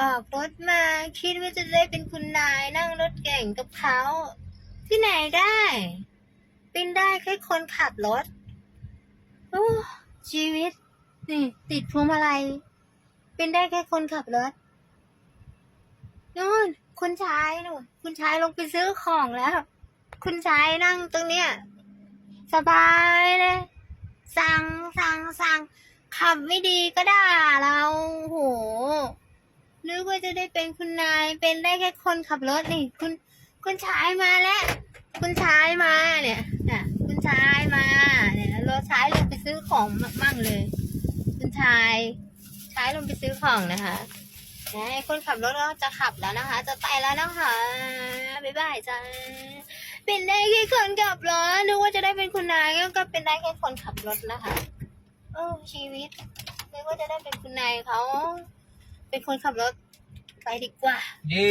ออกรถมาคิดว่าจะได้เป็นคุณนายนั่งรถเก่งกับเขาที่ไหนได้ เป็นได้แค่คนขับรถโอ้ชีวิต นี่ ติดพวงมาลัยเป็นได้แค่คนขับรถนู่นคุณชายนู่นคุณชายลงไปซื้อของแล้ว คุณชายนั่งตรงเนี้ยสบายเลย สั่งสั่งสั่งขับไม่ดีก็ด่าเรา นึกว่าจะได้เป็นคุณนาย เป็นได้แค่คนขับรถนี่ คุณ คุณชายมาแล้ว คุณชายมาเนี่ยน่ะคุณชายมา เนี่ยรถชายลงไปซื้อของมั่งเลย คุณชาย ชายลงไปซื้อของนะคะไหนคนขับรถก็จะขับแล้วนะคะ จะไปแล้วนะคะบ๊ายบายจ้าเป็นได้แค่คนขับรถนึกว่าจะได้เป็นคุณนายก็เป็นได้แค่คนขับรถนะคะโอ้ชีวิตนึกว่าจะได้เป็นคุณนายเขา เป็นคนขับรถไปดีกว่า เย้